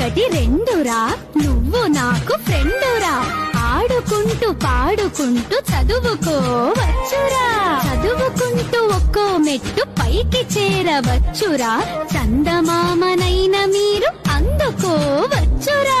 ఒకటి రెండురా. నువ్వు నాకు ఫ్రెండురా. ఆడుకుంటూ పాడుకుంటూ చదువుకోవచ్చురా చదువుకుంటూ ఒక్కో మెట్టు పైకి చేరవచ్చురా. చందమామనైన మీరు అందుకోవచ్చురా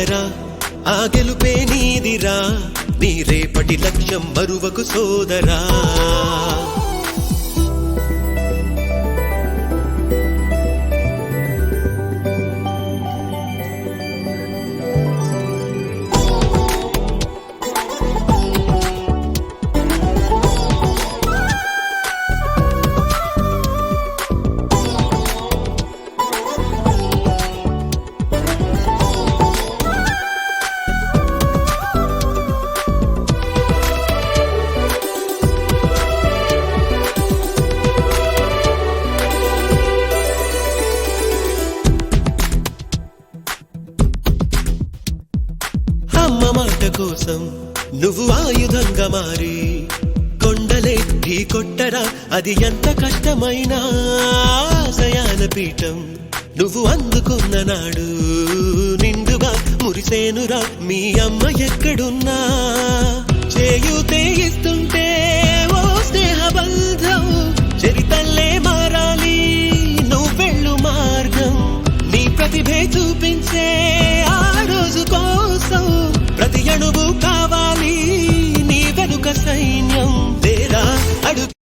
సాగరా ఆ గెలుపే నీదిరా నీ రేపటి లక్ష్యం మరువకు సోదరా. అమ్మ మాట కోసం నువ్వు ఆయుధంగా మారి కొండలే ఢీ కొట్టరా అది ఎంత కష్టమైన ఆశయాల పీఠం. నువ్వు అందుకున్న నాడు నిండుగా మురిసేనురా మీ అమ్మ ఎక్కడున్నా?